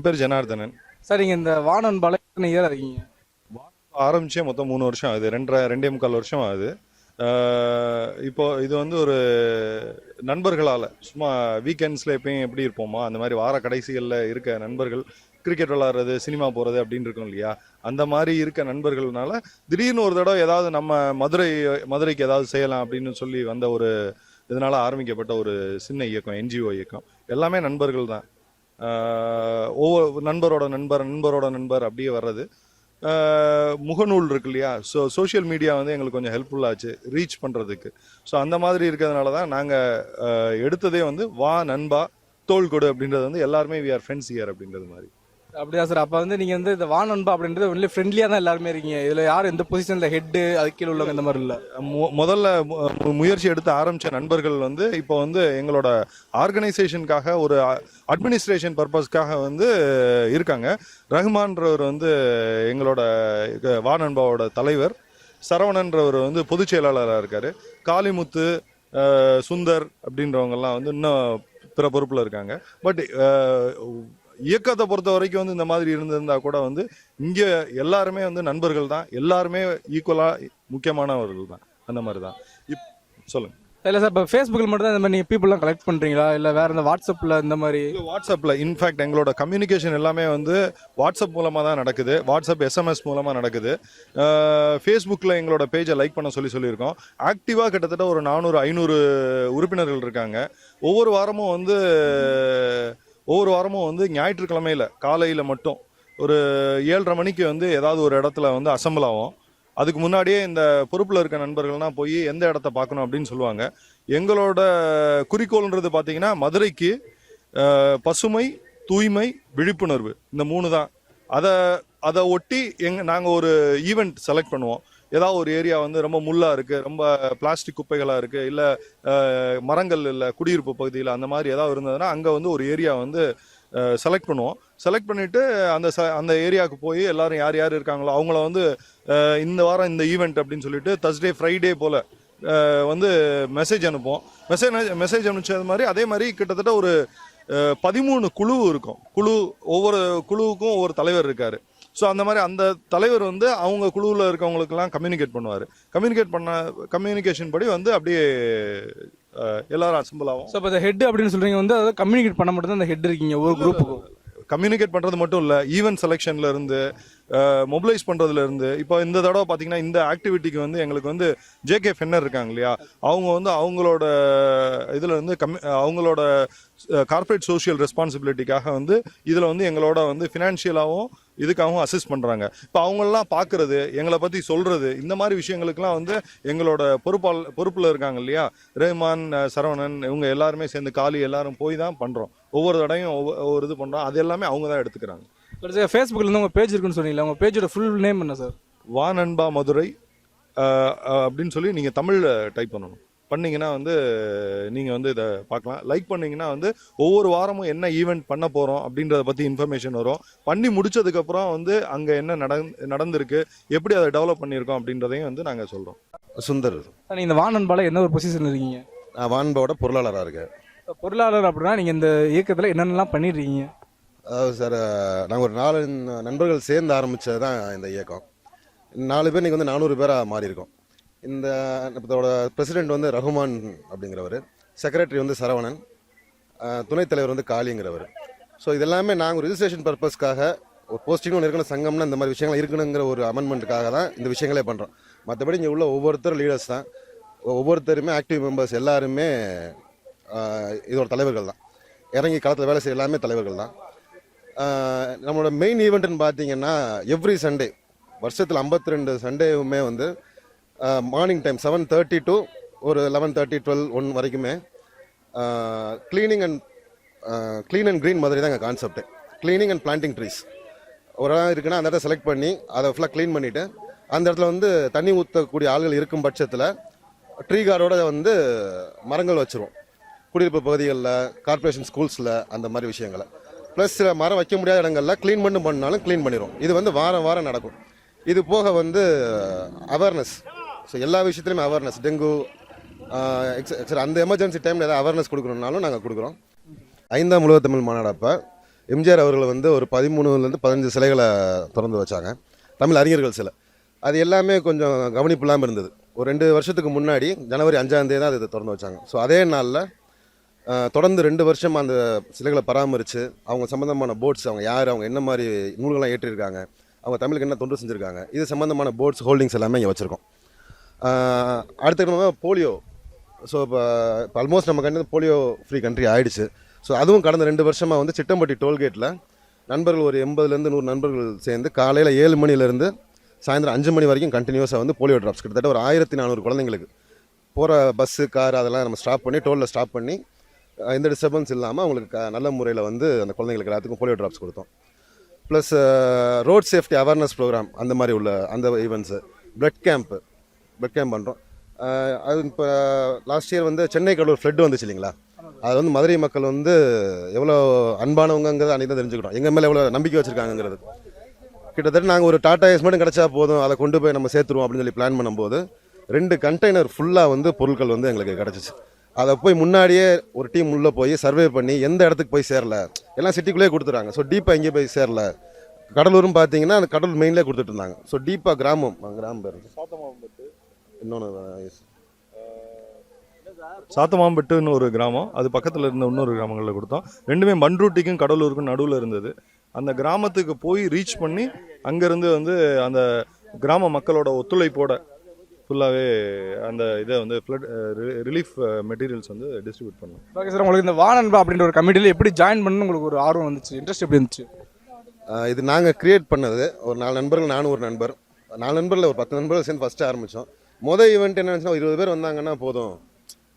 என் பேர் ஜனார்தனன். சார் நீங்கள் இந்த வானன் பால இயர் இருக்கீங்க ஆரம்பிச்சே மொத்தம் மூணு வருஷம் ஆகுது. ரெண்டரை ரெண்டே முக்கால் வருஷம் ஆகுது. இப்போ இது வந்து ஒரு நண்பர்களால் சும்மா வீக்கெண்ட்ஸில் எப்பயும் எப்படி இருப்போமோ அந்த மாதிரி வார கடைசிகளில் இருக்க நண்பர்கள் கிரிக்கெட் விளாட்றது சினிமா போகிறது அப்படின்னு இருக்கும் இல்லையா? அந்த மாதிரி இருக்க நண்பர்கள்னால திடீர்னு ஒரு தடவை ஏதாவது நம்ம மதுரை மதுரைக்கு ஏதாவது செய்யலாம் அப்படின்னு சொல்லி வந்த ஒரு இதனால ஆரம்பிக்கப்பட்ட ஒரு சின்ன இயக்கம் என்ஜிஓ இயக்கம். எல்லாமே நண்பர்கள் தான். ஒவ்வொரு நண்பரோட நண்பர் நண்பரோட நண்பர் அப்படியே வர்றது. முகநூல் இருக்கு இல்லையா? ஸோ சோஷியல் மீடியா வந்து எங்களுக்கு கொஞ்சம் ஹெல்ப்ஃபுல்லாச்சு ரீச் பண்ணுறதுக்கு ஸோ அந்த மாதிரி இருக்கிறதுனால தான் நாங்கள் எடுத்ததே வந்து வா நண்பா தோல் கொடு அப்படின்றது வந்து எல்லாருமே வி ஆர் ஃப்ரெண்ட்ஸ் இயர் அப்படின்றது மாதிரி. அப்படியா சார் அப்போ வந்து நீங்கள் வந்து இந்த வானன்பா அப்படின்றது ஒன்லி ஃப்ரெண்ட்லியாக தான் எல்லாருமே இருக்கீங்க. இதில் யார் எந்த பொசிஷனில் ஹெட்டு அது கீழே உள்ளவங்க இந்த மாதிரி இல்லை முதல்ல முயற்சி எடுத்து ஆரம்பிச்ச நண்பர்கள் வந்து இப்போ வந்து எங்களோட ஆர்கனைசேஷனுக்காக ஒரு அட்மினிஸ்ட்ரேஷன் பர்பஸ்க்காக வந்து இருக்காங்க. ரஹ்மான்றவர் வந்து எங்களோட இது வானன்பாவோட தலைவர். சரவணன்றவர் வந்து பொதுச் செயலாளராக இருக்கார். காளிமுத்து சுந்தர் அப்படின்றவங்கெல்லாம் வந்து இன்னும் பிற பொறுப்பில் இருக்காங்க. பட் இயக்கத்தை பொறுத்த வரைக்கும் வந்து இந்த மாதிரி இருந்திருந்தா கூட வந்து இங்கே எல்லாருமே வந்து நண்பர்கள் தான். எல்லாருமே ஈக்குவலாக முக்கியமானவர்கள் தான். அந்த மாதிரி தான். இப் சொல்லுங்க. இல்லை சார் இப்போ ஃபேஸ்புக்கில் மட்டும் தான் இந்த மாதிரி நீங்கள் பீப்புளெலாம் கலெக்ட் பண்ணுறீங்களா இல்லை வேறு இந்த வாட்ஸ்அப்பில் இந்த மாதிரி? வாட்ஸ்அப்பில் இன்ஃபேக்ட் எங்களோட கம்யூனிகேஷன் எல்லாமே வந்து வாட்ஸ்அப் மூலமாக தான் நடக்குது. வாட்ஸ்அப் எஸ்எம்எஸ் மூலமாக நடக்குது. ஃபேஸ்புக்கில் எங்களோட பேஜை லைக் பண்ண சொல்லி சொல்லியிருக்கோம். ஆக்டிவாக கிட்டத்தட்ட ஒரு நானூறு ஐநூறு உறுப்பினர்கள் இருக்காங்க. ஒவ்வொரு வாரமும் வந்து ஒவ்வொரு வாரமும் வந்து ஞாயிற்றுக்கிழமையில் காலையில் மட்டும் ஒரு ஏழரை மணிக்கு வந்து ஏதாவது ஒரு இடத்துல வந்து அசம்பிள் ஆகும் அதுக்கு முன்னாடியே இந்த பொறுப்பில் இருக்க நண்பர்கள்லாம் போய் எந்த இடத்த பார்க்கணும் அப்படின்னு சொல்லுவாங்க. எங்களோட குறிக்கோள்ன்றது பார்த்தீங்கன்னா மதுரைக்கு பசுமை தூய்மை விழிப்புணர்வு. இந்த மூணு தான். அதை அதை ஒட்டி எங்க நாங்கள் ஒரு ஈவெண்ட் செலக்ட் பண்ணுவோம். ஏதாவது ஒரு ஏரியா வந்து ரொம்ப முள்ளா இருக்கு ரொம்ப பிளாஸ்டிக் குப்பைகளா இருக்கு இல்ல மரங்கள் இல்ல குடியிருப்பு பகுதியில் அந்த மாதிரி ஏதாவது இருந்ததுன்னா அங்க வந்து ஒரு ஏரியா வந்து செலக்ட் பண்ணுவோம். செலக்ட் பண்ணிட்டு அந்த ச- அந்த ஏரியாவுக்கு போய் எல்லாரும் யார் யார் இருக்காங்களோ அவங்கள வந்து இந்த வாரம் இந்த ஈவெண்ட் அப்படின்னு சொல்லிட்டு தர்ஸ்டே ஃப்ரைடே போல வந்து மெசேஜ் அனுப்புவோம். மெசேஜ் மெசேஜ் அனுப்பிச்சது மாதிரி அதே மாதிரி கிட்டத்தட்ட ஒரு பதிமூணு குழு இருக்கும். குழு ஒவ்வொரு குழுவுக்கும் ஒவ்வொரு தலைவர் இருக்காரு. ஸோ அந்த மாதிரி அந்த தலைவர் வந்து அவங்க குழுவில் இருக்கவங்களுக்கெல்லாம் கம்யூனிகேட் பண்ணுவார். கம்யூனிகேட் பண்ண கம்யூனிகேஷன் படி வந்து அப்படியே எல்லாரும் அசம்பிள் ஆகும். ஸோ இப்போ இந்த ஹெட் அப்படின்னு சொல்கிறீங்க வந்து அதை கம்யூனிகேட் பண்ண மட்டும் தான் இந்த ஹெட் இருக்கீங்க ஒரு குரூப்புக்கும் கம்யூனிகேட் பண்ணுறது மட்டும் இல்லை. ஈவென்ட் செலெக்ஷன்ல இருந்து மொபிலைஸ் பண்ணுறதுல இருந்து இப்போ இந்த தடவை பார்த்தீங்கன்னா இந்த ஆக்டிவிட்டிக்கு வந்து எங்களுக்கு வந்து ஜேகே ஃபென்னர் இருக்காங்க இல்லையா? அவங்க வந்து அவங்களோட இதில் வந்து கம்மி அவங்களோட கார்ப்பரேட் சோஷியல் ரெஸ்பான்சிபிலிட்டிக்காக வந்து இதில் வந்து எங்களோட வந்து ஃபினான்ஷியலாகவும் இதுக்காகவும் அசிஸ்ட் பண்ணுறாங்க இப்போ அவங்களெல்லாம் பார்க்குறது எங்களை பற்றி சொல்கிறது இந்த மாதிரி விஷயங்களுக்கெல்லாம் வந்து எங்களோட பொறுப்பால் பொறுப்பில் இருக்காங்க இல்லையா? ரஹ்மான் சரவணன் இவங்க எல்லாருமே சேர்ந்து காலி எல்லாரும் போய் தான் பண்ணுறோம் ஒவ்வொரு தடையும் ஒவ்வொரு இது பண்ணுறோம் அது எல்லாமே அவங்க தான் எடுத்துக்கிறாங்க. சார் ஃபேஸ்புக்கில் இருந்து உங்கள் பேஜ் இருக்குன்னு சொன்னீங்களா உங்கள் பேஜோட ஃபுல் நேம் என்ன சார் வா நண்பா மதுரை அப்படின்னு சொல்லி நீங்கள் தமிழில் டைப் பண்ணணும். பண்ணீங்கன்னா வந்து நீங்கள் வந்து இதை பார்க்கலாம் லைக் பண்ணீங்கன்னா வந்து ஒவ்வொரு வாரமும் என்ன ஈவெண்ட் பண்ண போகிறோம் அப்படின்றத பற்றி இன்ஃபர்மேஷன் வரும். பண்ணி முடிச்சதுக்கப்புறம் வந்து அங்கே என்ன நடந் நடந்திருக்கு எப்படி அதை டெவலப் பண்ணியிருக்கோம் அப்படின்றதையும் வந்து நாங்கள் சொல்கிறோம் சுந்தர். சார் நீங்கள் இந்த வானன்பால என்ன ஒரு பொசிஷன் இருக்கீங்க? நான் வான்போட பொருளாளராக இருக்கேன். பொருளாளர் அப்படின்னா நீங்கள் இந்த இயக்கத்தில் என்னென்னலாம் பண்ணிடுறீங்க அதாவது சார் நாங்கள் ஒரு நாலு நண்பர்கள் சேர்ந்து ஆரம்பித்தது தான் இந்த இயக்கம். நாலு பேர் இன்றைக்கி வந்து நானூறு பேராக மாறி இருக்கோம் இந்த இதோட பிரசிடெண்ட் வந்து ரகுமான் அப்படிங்கிறவர் செக்ரட்டரி வந்து சரவணன் அஹ், துணைத் தலைவர் வந்து காளிங்கிறவர். ஸோ இதெல்லாமே நாங்கள் ரிஜிஸ்ட்ரேஷன் பர்பஸ்க்காக ஒரு போஸ்டிங் ஒன்று இருக்கணும் சங்கம்னா இந்த மாதிரி விஷயங்கள் இருக்கணுங்கிற ஒரு அமெண்ட்மெண்ட்டுக்காக தான் இந்த விஷயங்களே பண்ணுறோம் மற்றபடி இங்கே உள்ள ஒவ்வொருத்தரும் லீடர்ஸ் தான். ஒவ்வொருத்தருமே ஆக்டிவ் மெம்பர்ஸ் எல்லாருமே இதோட தலைவர்கள் தான். இறங்கி காலத்தில் வேலை செய்ய எல்லாமே தலைவர்கள் தான். நம்மளோட மெயின் ஈவெண்ட்டுன்னு பார்த்தீங்கன்னா எவ்ரி சண்டே வருஷத்தில் 52 ரெண்டு சண்டேவுமே வந்து morning time seven thirty to ஒரு லெவன் தேர்ட்டி டுவெல் ஒன் வரைக்குமே. Cleaning and clean and green மாதிரி தான் எங்கள் concept cleaning and planting trees ஒரு இடம் இருக்குன்னா அந்த இடத்த செலக்ட் பண்ணி அதை ஃபுல்லாக க்ளீன் பண்ணிவிட்டு அந்த இடத்துல வந்து தண்ணி ஊற்றக்கூடிய ஆள்கள் இருக்கும் பட்சத்தில் ட்ரீ கார்டோட வந்து மரங்கள் வச்சுருவோம். குடியிருப்பு பகுதிகளில் கார்ப்பரேஷன் ஸ்கூல்ஸில் அந்த மாதிரி விஷயங்களை. ப்ளஸ் சில மரம் வைக்க முடியாத இடங்களில் க்ளீன் பண்ணு பண்ணாலும் க்ளீன் பண்ணிடுவோம் இது வந்து வாரம் வாரம் நடக்கும். இது போக வந்து அவேர்னஸ் ஸோ எல்லா விஷயத்துலையுமே அவேர்னஸ் டெங்கு அந்த எமர்ஜென்சி டைமில் ஏதாவது அவேர்னஸ் கொடுக்கணுன்னாலும் நாங்கள் கொடுக்குறோம். ஐந்தாம் உலக தமிழ் மாநாடு அப்போ எம்ஜிஆர் அவர்கள் வந்து ஒரு பதிமூணுலேருந்து பதினஞ்சு சிலைகளை திறந்து வச்சாங்க. தமிழ் அறிஞர்கள் சிலை. அது எல்லாமே கொஞ்சம் கவனிப்பு இல்லாமல் இருந்தது. ஒரு ரெண்டு வருஷத்துக்கு முன்னாடி ஜனவரி அஞ்சாந்தேதி தான் அதை திறந்து வச்சாங்க. ஸோ அதே நாளில் தொடர்ந்து ரெண்டு வருஷம் அந்த சிலைகளை பராமரித்து அவங்க சம்மந்தமான போர்ட்ஸ் அவங்க யார் அவங்க என்ன மாதிரி நூல்கள்லாம் ஏற்றிருக்காங்க அவங்க தமிழுக்கு என்ன தொண்டு செஞ்சுருக்காங்க இது சம்மந்தமான போர்ட்ஸ் ஹோல்டிங்ஸ் எல்லாமே இங்கே வச்சுருக்கோம். அடுத்த போலியோ. ஸோ இப்போ இப்போ ஆல்மோஸ்ட் நம்ம கண்டு போலியோ ஃப்ரீ கண்ட்ரி ஆயிடுச்சு. ஸோ அதுவும் கடந்த ரெண்டு வருஷமாக வந்து சிட்டம்பட்டி டோல்கேட்டில் நண்பர்கள் ஒரு எண்பதுலேருந்து நூறு நண்பர்கள் சேர்ந்து காலையில் ஏழு மணிலேருந்து சாயந்தரம் அஞ்சு மணி வரைக்கும் கண்டினியூஸாக வந்து போலியோ ட்ராப்ஸ் கிட்டத்தட்ட ஒரு ஆயிரத்தி நானூறு குழந்தைங்களுக்கு. போகிற பஸ்ஸு கார் அதெல்லாம் நம்ம ஸ்டாப் பண்ணி டோலில் ஸ்டாப் பண்ணி எந்த டிஸ்டர்பன்ஸ் இல்லாமல் அவங்களுக்கு க- நல்ல முறையில் வந்து அந்த குழந்தைங்களுக்கு எல்லாத்துக்கும் போலியோ ட்ராப்ஸ் கொடுத்தோம். Plus road safety awareness programme அந்த மாதிரி உள்ள அந்த ஈவெண்ட்ஸு ப்ளட் கேம்ப்பு பிளட் பண்ணுறோம் அது இப்போ லாஸ்ட் இயர் வந்து சென்னை கடலூர் ஃப்ளட் வந்துச்சு இல்லைங்களா? அது வந்து மதுரை மக்கள் வந்து எவ்வளோ அன்பானவங்கிறது அன்றைக்கி தான் தெரிஞ்சுக்கிட்டோம். எங்கள் மேலே எவ்வளோ நம்பிக்கை வச்சுருக்காங்கிறது கிட்டத்தட்ட நாங்கள் ஒரு டாட்டா ஏஸ் மட்டும் கிடச்சா போதும் அதை கொண்டு போய் நம்ம சேர்த்துருவோம் அப்படின்னு சொல்லி பிளான் பண்ணும்போது ரெண்டு கண்டெய்னர் ஃபுல்லாக வந்து பொருட்கள் வந்து எங்களுக்கு கிடச்சிச்சு. அதை போய் முன்னாடியே ஒரு டீம் உள்ளே போய் சர்வே பண்ணி எந்த இடத்துக்கு போய் சேரல. எல்லாம் சிட்டிக்குள்ளேயே கொடுத்துறாங்க ஸோ டீப்பாக எங்கேயும் போய் சேரல. கடலூரும் பார்த்தீங்கன்னா அந்த கடலூர் மெயின்லேயே கொடுத்துட்டு இருந்தாங்க. ஸோ டீப்பாக கிராமம் கிராமம் பேர். இன்னொன்று சாத்தமாம்பட்டுன்னு ஒரு கிராமம். அது பக்கத்தில் இருந்த இன்னொரு கிராமங்களில் கொடுத்தோம். ரெண்டுமே மண்ரூட்டிக்கும் கடலூருக்கும் நடுவில் இருந்தது. அந்த கிராமத்துக்கு போய் ரீச் பண்ணி அங்கேருந்து வந்து அந்த கிராம மக்களோட ஒத்துழைப்போட ஃபுல்லாகவே அந்த இதை வந்து ஃப்ளட் ரிலீஃப் மெட்டீரியல்ஸ் வந்து டிஸ்ட்ரிபியூட் பண்ணோம். ஓகே சார் உங்களுக்கு இந்த வானன்பா அப்படின்ற ஒரு கமிட்டியில் எப்படி ஜாயின் பண்ணணும் உங்களுக்கு ஒரு ஆர்வம் வந்துச்சு? இன்ட்ரெஸ்ட் எப்படி இருந்துச்சு? இது நாங்கள் கிரியேட் பண்ணது. ஒரு நாலு நண்பர்கள் நானும் ஒரு நண்பர். நாலு நண்பரில் ஒரு பத்து நண்பர்கள் சேர்ந்து ஃபஸ்ட்டு ஆரம்பித்தோம் மொதல் ஈவெண்ட் என்ன இருபது பேர் வந்தாங்கன்னா போதும்.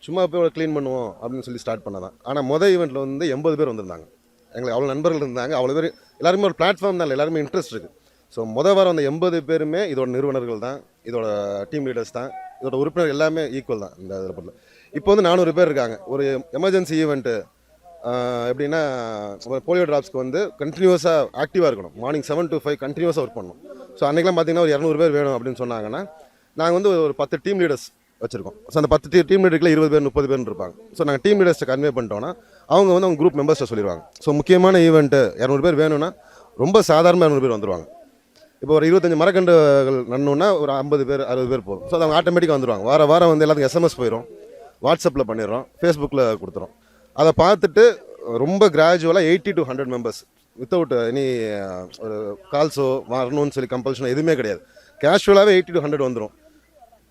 சும்மா போய் க்ளீன் பண்ணுவோம் அப்படின்னு சொல்லி ஸ்டார்ட் பண்ணதான். ஆனால் மொதல் ஈவெண்ட்டில் வந்து எண்பது பேர் வந்திருந்தாங்க. எங்களுக்கு அவ்வளோ நண்பர்கள் இருந்தாங்க. அவ்வளோ பேர் எல்லாருமே ஒரு பிளாட்ஃபார்ம் தான் எல்லாருமே இன்ட்ரெஸ்ட் இருக்குது ஸோ மொதல் வாரம் அந்த எண்பது பேருமே இதோட நிறுவனர்கள் தான் இதோட டீம் லீடர்ஸ் தான் இதோட உறுப்பினர் எல்லாமே ஈக்குவல் தான் இந்த இதில் இப்போ வந்து நானூறு பேர் இருக்காங்க. ஒரு எமர்ஜென்சி ஈவெண்ட்டு எப்படின்னா போலியோ ட்ராப்ஸ்க்கு வந்து கண்டினியூஸாக ஆக்டிவாக இருக்கணும். மார்னிங் செவன் டு ஃபைவ் கண்டினியூஸாக ஒர்க் பண்ணணும். ஸோ அன்றைக்கெலாம் பார்த்தீங்கன்னா ஒரு இரநூறு பேர் வேணும் அப்படின்னு சொன்னாங்கன்னா நாங்கள் வந்து ஒரு பத்து டீம் லீடர்ஸ் வச்சுருக்கோம். ஸோ அந்த பத்து டீம் லீடருக்குள்ள இருபது பேர் முப்பது பேர் இருப்பாங்க. ஸோ நாங்கள் டீம் லீடர்ஸ்ட்டை கன்வே பண்ணிட்டோம்னா அவங்க வந்து அவங்க குரூப் மெம்பர்ஸ்ட்டை சொல்லிடுவாங்க ஸோ முக்கியமான ஈவெண்ட்டு இரநூறு பேர் வேணும்னா ரொம்ப சாதாரண இரநூறு பேர் வந்துடுவாங்க இப்போ ஒரு இருபத்தஞ்சு மரக்கண்டுகள் நடணுன்னா ஒரு ஐம்பது பேர் அறுபது பேர் போதும். ஸோ அது அவங்க ஆட்டோமேட்டிக்காக வந்துடுவாங்க வார வாரம் வந்து எல்லாத்துக்கும் எஸ்எம்எஸ் போயிடும் வாட்ஸ்அப்பில் பண்ணிடுறோம். ஃபேஸ்புக்கில் கொடுத்துறோம். அதை பார்த்துட்டு ரொம்ப கிராஜுவலாக eighty to hundred members without any ஒரு கால்ஸோ வரணும்னு சொல்லி கம்பல்ஷனோ எதுவுமே கிடையாது. கேஷுவலாகவே எயிட்டி டு ஹண்ட்ரட் வந்துடும்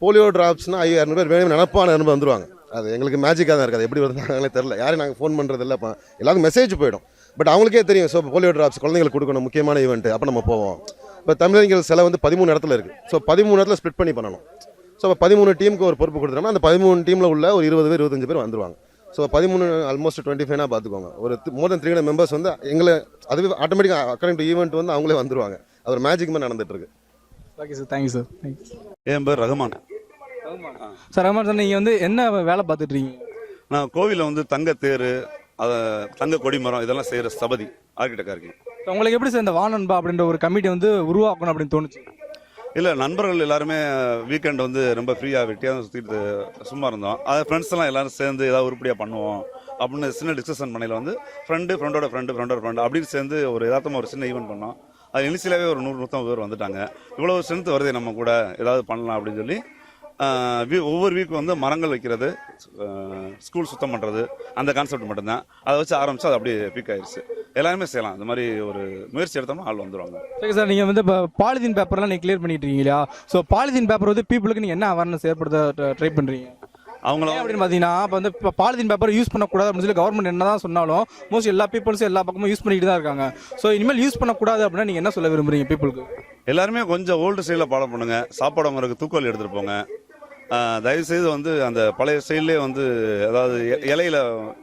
போலியோ ட்ராப்ஸ்னா ஐயோ இரநூறு பேர் வேணும் நினப்பான இரநூறு வந்துருவாங்க. அது எங்களுக்கு மேஜிக்காக தான் இருக்காது. எப்படி வருதாங்களே தெரில யாரையும் நாங்கள் ஃபோன் பண்ணுறது இல்லை எல்லாருக்கும் மெசேஜ் போயிடும். பட் அவங்களுக்கே தெரியும். ஸோ போலியோ ட்ராப்ஸ் குழந்தைங்களுக்கு கொடுக்கணும். முக்கியமான ஈவெண்ட் அப்போ நம்ம போவோம். இப்போ தமிழர்கள் சிலை வந்து பதிமூணு இடத்துல இருக்குது ஸோ பதிமூணு இடத்துல ஸ்ப்ளிட் பண்ணி பண்ணணும். ஸோ இப்போ பதிமூணு டீமுக்கு ஒரு பொறுப்பு கொடுத்துட்டோம்னா அந்த பதிமூணு டீமில் உள்ள ஒரு இருபது பேர் இருபத்தஞ்சு பேர் வந்துருவாங்க. ஸோ பதிமூணு ஆல்மோஸ்ட் டுவெண்ட்டி ஃபைவ்னா பார்த்துக்கோங்க ஒரு more than three hundred members வந்து எங்களை அதுவே ஆட்டோமேட்டிக்காக அக்கார்டிங் டு ஈவெண்ட் வந்து அவங்களே வந்துருவாங்க. அது ஒரு மேஜிக் மாதிரி நடந்துட்டு இருக்கு. Okay sir thank you sir thank you என் பேர் ரகுமான். சார் ரஹ்மான் சார் நீங்கள் வந்து என்ன வேலை பார்த்துட்டு இருக்கீங்க? நான் கோவிலில் வந்து தங்க தேர் அதை தங்க கொடிமரம் இதெல்லாம் செய்கிற சபதி ஆர்கிடெக்டாக இருக்கேன். உங்களுக்கு எப்படி சார் இந்த வானன்பா அப்படின்ற ஒரு கமிட்டி வந்து உருவாக்கணும் அப்படின்னு தோணுச்சு? இல்லை நண்பர்கள் எல்லாருமே வீக்கெண்ட் வந்து ரொம்ப ஃப்ரீயாக வெட்டியாக சுற்றிட்டு சும்மா இருந்தோம். அதை ஃப்ரெண்ட்ஸ் எல்லாம் எல்லாரும் சேர்ந்து ஏதாவது உருப்படியாக பண்ணுவோம். அப்படின்னு சின்ன டிஸ்கஷன் பண்ணையில் வந்து ஃப்ரெண்டு ஃப்ரெண்டோட ஃப்ரெண்டு ஃப்ரெண்டோட ஃப்ரெண்டு அப்படின்னு சேர்ந்து ஒரு யதார்த்தமாக ஒரு சின்ன ஈவெண்ட் பண்ணோம். அது இனிஷியலாகவே ஒரு நூறு நூற்றம்பது பேர் வந்துட்டாங்க. இவ்வளோ ஸ்ட்ரென்த் வருதே நம்ம கூட ஏதாவது பண்ணலாம் அப்படின்னு சொல்லி ஒவ்வொரு வீக் வந்து மரங்கள் வைக்கிறது ஸ்கூல் சுத்தம் பண்ணுறது அந்த கான்செப்ட் மட்டும்தான். அதை வச்சு ஆரம்பிச்சு அது அப்படியே பீக் ஆயிடுச்சு எல்லாருமே செய்யலாம். இந்த மாதிரி ஒரு முயற்சி எடுத்தோம்னா ஆள் வந்துருவாங்க. சரி சார் நீங்கள் வந்து இப்போ பாலிதீன் பேப்பர்லாம் நீங்கள் கிளியர் பண்ணிட்டு இருக்கீங்க இல்லையா ஸோ பாலிதீன் பேப்பர் வந்து பீப்புளுக்கு நீங்கள் என்ன அவேர்னஸ் ஏற்படுத்த ட்ரை பண்ணுறீங்க அவங்கள அப்படின்னு பார்த்தீங்கன்னா இப்போ வந்து இப்போ பாலிதீன் பேப்பர் யூஸ் பண்ணக்கூடாது அப்படின்னு சொல்லி கவர்மெண்ட் என்ன தான் சொன்னாலும் மோஸ்ட் எல்லா பீப்புள்ஸும் எல்லா பக்கமும் யூஸ் பண்ணிட்டு தான் இருக்காங்க. ஸோ இனிமேல் யூஸ் பண்ணக்கூடாது அப்படின்னா நீங்கள் என்ன சொல்ல விரும்புறீங்க பீப்புளுக்கு எல்லாருமே கொஞ்சம் ஓல்டு ஸ்டைலில் ஃபாலோ பண்ணுங்க. சாப்பாடு வாங்குறதுக்கு தூக்கல் எடுத்துகிட்டு போங்க. தயவுசெய்து வந்து அந்த பழைய ஸ்டைல்லே வந்து அதாவது இலையில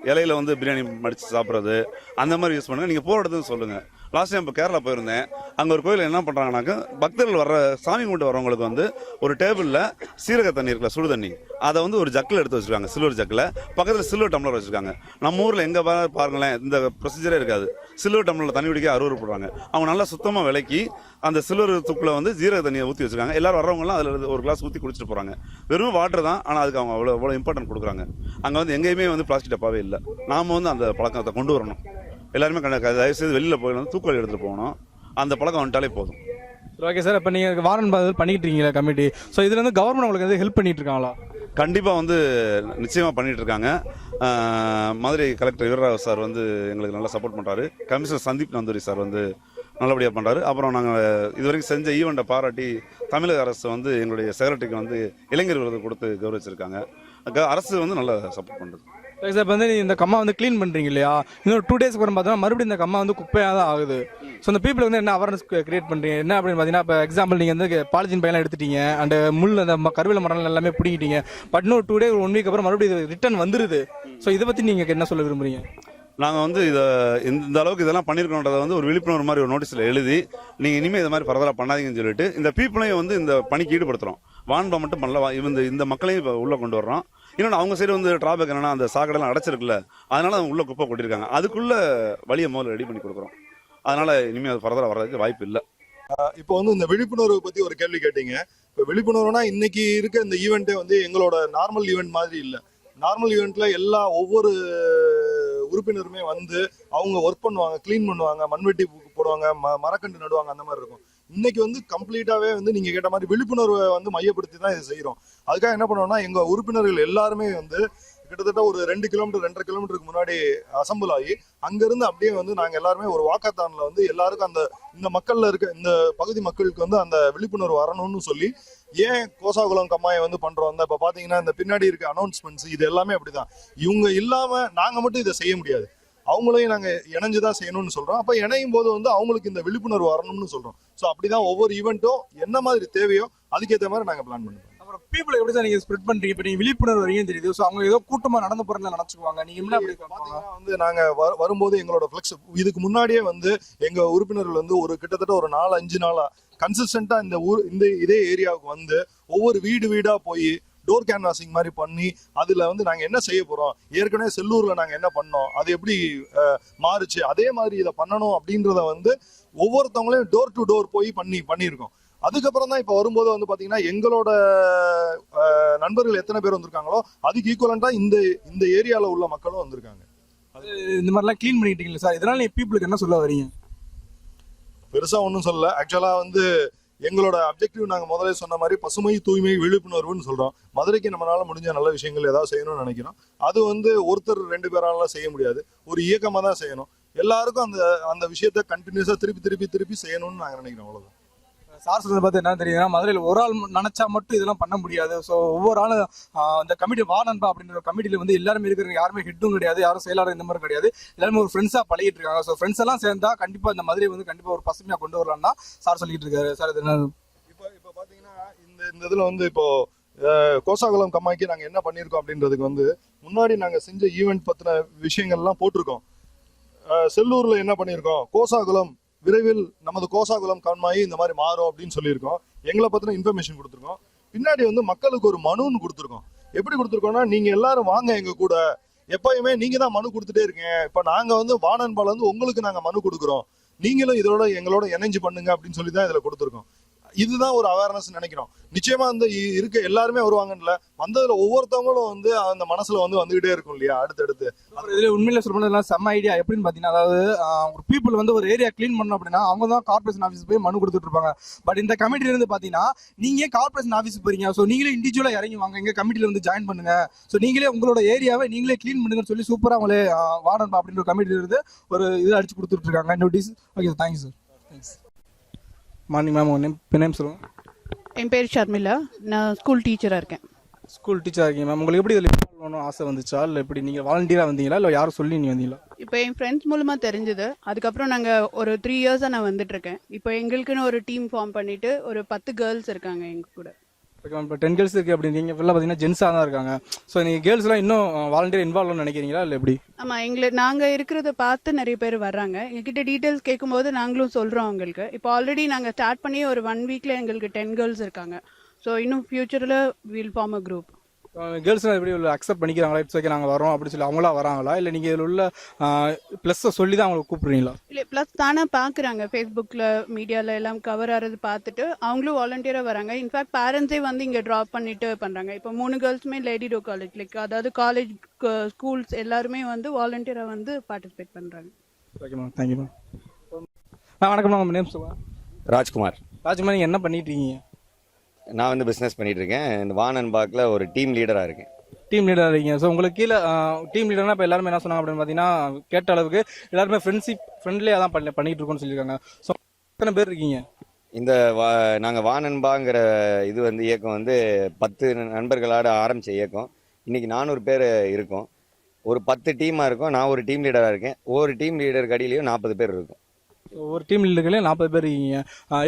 இலையில வந்து பிரியாணி மடித்து சாப்பிட்றது அந்த மாதிரி யூஸ் பண்ணுங்கள் நீங்கள் போகிற சொல்லுங்கள் லாஸ்ட் டைம் இப்போ கேரளா போயிருந்தேன். அங்கே ஒரு கோயில் என்ன பண்ணுறாங்கனாக்கா பக்தர்கள் வர்ற சாமி கும்பிட்டு வரவங்களுக்கு வந்து ஒரு டேபிளில் சீரக தண்ணி இருக்குல்ல சுடு தண்ணி. அதை வந்து ஒரு ஜக்கில் எடுத்து வச்சுருக்காங்க சில்வர் ஜக்கில். பக்கத்தில் சில்வர் டம்ளர் வச்சுருக்காங்க. நம்ம ஊரில் எங்கே பாருங்களேன் இந்த ப்ரொசீஜரே இருக்காது. சில்வர் டம்ளரில் தண்ணி குடிக்க அறுவறு போடுறாங்க. அவங்க நல்லா சுத்தமாக விலக்கி அந்த சில்வர் துப்பில் வந்து ஜீரக தண்ணியை ஊற்றி வச்சுருக்காங்க. எல்லோரும் வரவங்களாம் அதில் ஒரு கிளாஸ் ஊற்றி குடிச்சிட்டு போகிறாங்க வெறும் வாட்டர் தான் ஆனால் அதுக்கு அவங்க அவ்வளோ அவ்வளோ இம்பார்ட்டன்ட் கொடுக்குறாங்க. அங்கே வந்து எங்கேயுமே வந்து பிளாஸ்டிக் டப்பாவே இல்லை. நாம வந்து அந்த பழக்கத்தை கொண்டு வரணும். எல்லாருமே கண்ட தயவுசெய்து வெளியில் போய் வந்து தூக்குவலி எடுத்துகிட்டு போகணும். அந்த பழக்கம் வந்துட்டாலே போதும். ஓகே சார் இப்போ நீங்கள் வாரன் பாதல் பண்ணிட்டு இருக்கீங்களா கமிட்டி ஸோ இதுல இருந்து கவர்மெண்ட் உங்களுக்கு வந்து ஹெல்ப் பண்ணிட்டு இருக்காங்களா? கண்டிப்பாக வந்து நிச்சயமாக பண்ணிட்டு இருக்காங்க. மதுரை கலெக்டர் வீரராவ் சார் வந்து எங்களுக்கு நல்லா சப்போர்ட் பண்ணுறாரு கமிஷனர் சந்தீப் நந்தூரி சார் வந்து நல்லபடியாக பண்ணுறாரு அப்புறம் நாங்கள் இதுவரைக்கும் செஞ்ச ஈவெண்ட்டை பாராட்டி தமிழக அரசு வந்து எங்களுடைய செக்ரட்டரிக்கு வந்து இளைஞர் விருது கொடுத்து கௌரவிச்சிருக்காங்க. அரசு வந்து நல்லா சப்போர்ட் பண்ணுறது சார் இப்போ வந்து நீங்கள் இந்த கம்மா வந்து க்ளீன் பண்ணுறீங்க இல்லையா? இன்னொரு டூ டேஸ்க்கு அப்புறம் பார்த்தோம்னா மறுபடியும் இந்த கம்மா வந்து குப்பையாக தான் ஆகுது. ஸோ இந்த பீப்புள் வந்து என்ன அவேர்னஸ் கிரியேட் பண்ணுறீங்க என்ன அப்படின்னு பார்த்தீங்கன்னா இப்போ எக்ஸாம்பிள் நீங்கள் வந்து பாலிஜின் பையெல்லாம் எடுத்துட்டீங்க அண்ட் முள் அந்த ம- கருவேல மரங்கள் எல்லாமே பிடிக்கிட்டீங்க பட் இன்னொரு டூ டே ஒன் வீக் அப்புறம் மறுபடியும் ரிட்டர்ன் வந்துருது. ஸோ இதை பற்றி நீங்கள் என்ன சொல்ல விரும்புறீங்க? நாங்கள் வந்து இதை இந்த அளவுக்கு இதெல்லாம் பண்ணியிருக்கோன்றதை வந்து ஒரு விழிப்புணர்வு மாதிரி ஒரு நோட்டீஸில் எழுதி நீங்கள் இனிமேல் இது மாதிரி ஃபர்தராக பண்ணாதீங்கன்னு சொல்லிட்டு இந்த பீப்புளையும் வந்து இந்த பணிக்கு ஈடுபடுத்துகிறோம் வான்பா மட்டும் பண்ணல வா- இந்த இந்த மக்களையும் இப்போ உள்ளே கொண்டு வர்றோம். இன்னொன்று அவங்க சைடு வந்து டிராபேக் என்னன்னா அந்த சாக்கடைலாம் அடைச்சிருக்குல்ல அதனால அவங்க உள்ள குப்பை கொட்டியிருக்காங்க. அதுக்குள்ள வழியை முதல்ல ரெடி பண்ணி கொடுக்குறோம். அதனால இனிமேல் அது ஃபர்தராக வர்றதுக்கு வாய்ப்பு இல்லை. இப்போ வந்து இந்த விழிப்புணர்வு பத்தி ஒரு கேள்வி கேட்டீங்க. இப்போ விழிப்புணர்வுனா இன்னைக்கு இருக்க இந்த ஈவெண்ட்டே வந்து எங்களோட நார்மல் ஈவெண்ட் மாதிரி இல்லை. நார்மல் ஈவெண்ட்ல எல்லா ஒவ்வொரு உறுப்பினருமே வந்து அவங்க ஒர்க் பண்ணுவாங்க க்ளீன் பண்ணுவாங்க மண்வெட்டி போடுவாங்க ம மரக்கண்டு நடுவாங்க அந்த மாதிரி இருக்கும். இன்னைக்கு வந்து கம்ப்ளீட்டாவே வந்து நீங்க கேட்ட மாதிரி விழிப்புணர்வை வந்து மையப்படுத்தி தான் இதை செய்யறோம் அதுக்காக என்ன பண்ணோம்னா எங்க உறுப்பினர்கள் எல்லாருமே வந்து கிட்டத்தட்ட ஒரு ரெண்டு கிலோமீட்டர் ரெண்டரை கிலோமீட்டருக்கு முன்னாடி அசம்பிள் ஆகி அங்கிருந்து அப்படியே வந்து நாங்க எல்லாருமே ஒரு வாக்காத்தான்ல வந்து எல்லாருக்கும் அந்த இந்த மக்கள்ல இருக்க இந்த பகுதி மக்களுக்கு வந்து அந்த விழிப்புணர்வு வரணும்னு சொல்லி ஏன் கோசாகுளம் கம்மாயை வந்து பண்றோம்? அந்த இப்ப பாத்தீங்கன்னா இந்த பின்னாடி இருக்க அனௌன்ஸ்மெண்ட்ஸ் இது எல்லாமே அப்படிதான். இவங்க இல்லாம நாங்க மட்டும் இதை செய்ய முடியாது. அவங்களையும் நாங்க இணைஞ்சுதான் செய்யணும்னு சொல்றோம். அப்ப இணையும் போது வந்து அவங்களுக்கு இந்த விழிப்புணர்வு வரணும்னு சொல்றோம். சோ அப்படிதான் ஒவ்வொரு ஈவெண்ட்டும் என்ன மாதிரி தேவையோ அதுக்கேற்ற மாதிரி நாங்க பிளான் பண்ணுவோம் அப்புறம் பீப்புள் எப்படி சார் நீங்கள் ஸ்ப்ரெட் பண்ணுறீங்க இப்போ நீங்கள் விழிப்புணர்வு வரீங்கன்னு தெரியுது. ஸோ அவங்க ஏதோ கூட்டமாக நடந்து போகிறத நினச்சிக்குவாங்க. நீங்கள் என்ன பாத்தீங்கன்னா வந்து நாங்க வரும்போது எங்களோட ஃபிளெக்ஸ் இதுக்கு முன்னாடியே வந்து எங்க உறுப்பினர்கள் வந்து ஒரு கிட்டத்தட்ட ஒரு நாலு அஞ்சு நாளா கன்சிஸ்டண்டா இந்த ஊர் இந்த இதே ஏரியாவுக்கு வந்து ஒவ்வொரு வீடு வீடா போய் டோர் கேன்வாசிங் மாதிரி பண்ணி அதுல வந்து நாங்க என்ன செய்ய போறோம்? ஏற்கனவே செல்லூர்ல நாங்க என்ன பண்ணோம்? அது எப்படி மாறுச்சு? அதே மாதிரி இதை பண்ணணும் அப்படின்றத வந்து ஒவ்வொருத்தவங்களையும் டோர் டு டோர் போய் பண்ணி பண்ணியிருக்கோம். அதுக்கப்புறம் தான் இப்போ வரும்போது வந்து பாத்தீங்கன்னா எங்களோட நண்பர்கள் எத்தனை பேர் வந்திருக்காங்களோ அதுக்கு ஈக்குவலண்டா இந்த இந்த ஏரியால உள்ள மக்களும் வந்திருக்காங்க. இந்த மாதிரிலாம் க்ளீன் பண்ணிக்கிட்டீங்களா சார் இதனால பீப்புளுக்கு என்ன சொல்ல வரீங்க? பெருசா ஒன்றும் சொல்லல. ஆக்சுவலா வந்து எங்களோட அப்ஜெக்டிவ் நாங்கள் முதல்ல சொன்ன மாதிரி பசுமை தூய்மை விழிப்புணர்வுன்னு சொல்கிறோம் மதுரைக்கு நம்மளால முடிஞ்ச நல்ல விஷயங்கள் ஏதாவது செய்யணும்னு நினைக்கிறோம். அது வந்து ஒருத்தர் ரெண்டு பேராலாம் செய்ய முடியாது. ஒரு இயக்கமாக தான் செய்யணும். எல்லாருக்கும் அந்த அந்த விஷயத்த கண்டினியூஸாக திருப்பி திருப்பி திருப்பி செய்யணும்னு நாங்கள் நினைக்கிறோம். அவ்வளோதான் சார் சொல்றது பார்த்து என்ன தெரியுதுன்னா மதுரையில் ஒரு ஆள் நினைச்சா மட்டும் இதெல்லாம் பண்ண முடியாது. ஸோ ஒவ்வொரு ஆளும் அந்த கமிட்டி கமிட்டி வானன்பா அப்படின்ற கமிட்டியில் வந்து எல்லாருமே இருக்கிற யாருமே ஹெட்டும் கிடையாது யாரும் செயலாளர் இந்த மாதிரி கிடையாது. எல்லாருமே ஒரு ஃப்ரெண்ட்ஸாக பழகிட்டு இருக்காங்க. ஸோ ஃப்ரெண்ட்ஸ் எல்லாம் சேர்ந்தா கண்டிப்பாக இந்த மதுரை வந்து கண்டிப்பாக ஒரு பசுமையாக கொண்டு வரலாம்னா சார் சொல்லிட்டு இருக்காரு. சார் இது என்ன? இப்போ இப்போ பார்த்தீங்கன்னா இந்த இந்த இதில் வந்து இப்போ கோசாகுளம் கம்மாய்க்கு நாங்கள் என்ன பண்ணியிருக்கோம் அப்படின்றதுக்கு வந்து முன்னாடி நாங்கள் செஞ்ச ஈவெண்ட் பற்றின விஷயங்கள்லாம் போட்டிருக்கோம். செல்லூரில் என்ன பண்ணியிருக்கோம் கோசாகுளம் விரைவில் நமது கோசாகுலம் கண்மாயி இந்த மாதிரி மாறும் அப்படின்னு சொல்லியிருக்கோம். எங்களை பத்தின இன்ஃபர்மேஷன் கொடுத்துருக்கோம். பின்னாடி வந்து மக்களுக்கு ஒரு மனுன்னு கொடுத்துருக்கோம். எப்படி கொடுத்துருக்கோம்னா நீங்க எல்லாரும் வாங்க எங்க கூட. எப்பயுமே நீங்க தான் மனு கொடுத்துட்டே இருக்கீங்க. இப்ப நாங்க வந்து வானன்பால வந்து உங்களுக்கு நாங்க மனு கொடுக்குறோம். நீங்களும் இதோட எங்களோட இணைஞ்சு பண்ணுங்க அப்படின்னு சொல்லி தான் இதுல கொடுத்துருக்கோம். இதுதான் ஒரு அவேர்னஸ் நினைக்கிறோம். நிச்சயமா வந்து இருக்க எல்லாருமே வருவாங்கல்ல வந்ததுல ஒவ்வொருத்தவங்களும் வந்து அந்த மனசுல வந்து வந்துகிட்டே இருக்கும் இல்லையா? அடுத்தடுத்து. அப்புறம் இதுல உண்மையில சொல்லணும் செம்ம ஐடியா எப்படின்னு பாத்தீங்கன்னா அதாவது ஒரு பீப்புள் வந்து ஒரு ஏரியா க்ளீன் பண்ணணும் அப்படின்னா அவங்க தான் கார்பரேஷன் ஆஃபீஸ் போய் மனு கொடுத்துட்டு இருப்பாங்க. பட் இந்த கமிட்டில இருந்து பாத்தீங்கன்னா நீங்க கார்பரேஷன் ஆஃபீஸ் போறீங்க? ஸோ நீங்களே இண்டிவிஜுவலா இறங்கி வாங்க. எங்க கமிட்டில வந்து ஜாயின் பண்ணுங்க. ஸோ நீங்களே உங்களோட ஏரியாவை நீங்களே க்ளீன் பண்ணுங்கன்னு சொல்லி சூப்பரா அவங்களே வார்டன் அப்படின்ற கமிட்டில இருந்து ஒரு இது அடிச்சு கொடுத்துட்டு இருக்காங்க. Notice okay thank you sir morning ma'am உங்க நேம் நேம் சொல்லுங்க. என் பேர் ஷர்மிளா. நான் ஸ்கூல் டீச்சராக இருக்கேன். ஸ்கூல் டீச்சர் இருக்கீங்க மேம். உங்களுக்கு எப்படி இதில் பண்ணணும் ஆசை வந்துச்சா? இல்லை எப்படி நீங்கள் வாலண்டியராக வந்தீங்களா? இல்லை யாரும் சொல்லி நீங்கள் வந்தீங்களா? இப்போ என் ஃப்ரெண்ட்ஸ் மூலமாக தெரிஞ்சது. அதுக்கப்புறம் நாங்கள் ஒரு த்ரீ இயர்ஸாக நான் வந்துட்டுருக்கேன் இப்போ எங்களுக்குன்னு ஒரு டீம் ஃபார்ம் பண்ணிவிட்டு ஒரு பத்து கேர்ள்ஸ் இருக்காங்க எங்கள் கூட. ஓகே இப்போ டென் கேர்ள்ஸ் இருக்குது அப்படி நீங்கள் ஃபுல்லாக பார்த்தீங்கன்னா ஜென்ஸாக தான் இருக்காங்க. ஸோ நீங்கள் கேர்ள்ஸ்லாம் இன்னும் வாலண்டியர் இன்வால்வ் நினைக்கிறீங்களா? இல்லை எப்படி? ஆமாம் எங்களை நாங்கள் இருக்கிறத பார்த்து நிறைய பேர் வர்றாங்க. எங்ககிட்ட டீட்டெயில்ஸ் கேட்கும்போது நாங்களும் சொல்கிறோம் அவங்களுக்கு. இப்போ ஆல்ரெடி நாங்கள் ஸ்டார்ட் பண்ணி ஒரு ஒன் வீக்கில் எங்களுக்கு டென் கேர்ள்ஸ் இருக்காங்க. ஸோ இன்னும் ஃப்யூச்சரில் வில் ஃபார்ம் அ குரூப் கேர்ள்ஸ்லாம் எப்படி உள்ள அக்செப்ட் பண்ணிக்கிறாங்களா? இட்ஸ் ஓகே நாங்கள் வரோம் அப்படின்னு சொல்லி அவங்களா வராங்களா? இல்லை நீங்கள் இதில் உள்ள ப்ளஸ்ஸை சொல்லி தான் அவங்களை கூப்பிடுறீங்களா? இல்லை ப்ளஸ் தானே பார்க்குறாங்க ஃபேஸ்புக்கில் மீடியாவில் எல்லாம் கவர் ஆகிறது பார்த்துட்டு அவங்களும் வாலண்டியராக வராங்க. இன்ஃபேக்ட் பேரண்ட்ஸே வந்து இங்கே ட்ராப் பண்ணிட்டு பண்ணுறாங்க இப்போ மூணு கேர்ள்ஸுமே லேடி டோ காலேஜ் லைக் அதாவது காலேஜ் ஸ்கூல்ஸ் எல்லாருமே வந்து வாலண்டியராக வந்து பார்ட்டிசிபேட் பண்ணுறாங்க okay ma'am thank you ma'am ஆ வணக்கம் மேம் நேம் சொல்லுங்கள் ராஜ்குமார். ராஜ்குமார் நீங்கள் என்ன பண்ணிட்டு இருக்கீங்க? நான் வந்து பிஸ்னஸ் பண்ணிட்டு இருக்கேன் இந்த வானன்பாக்கில் ஒரு டீம் லீடராக இருக்கேன். டீம் லீடராக இருக்கீங்க. ஸோ உங்களுக்கு கீழே டீம் லீடர்னா இப்போ எல்லாருமே என்ன சொன்னாங்க அப்படின்னு பார்த்தீங்கன்னா கேட்ட அளவுக்கு எல்லாருமே ஃப்ரெண்ட்ஷிப் ஃப்ரெண்ட்லியாக தான் பண்ணி பண்ணிட்டு இருக்கோம்னு சொல்லியிருக்காங்க. ஸோ எத்தனை பேர் இருக்கீங்க? இந்த வா நாங்கள் வானன்பாங்கிற இது வந்து இயக்கம் வந்து பத்து நண்பர்களோட ஆரம்பித்த இயக்கம். இன்னைக்கு நானூறு பேர் இருக்கோம். ஒரு பத்து டீமாக இருக்கும். நான் ஒரு டீம் லீடராக இருக்கேன். ஒவ்வொரு டீம் லீடருக்கு அடியிலையும் நாற்பது பேர் இருக்கும். ஒரு டீம் லீடர்களே நாற்பது பேர் இருக்கீங்க.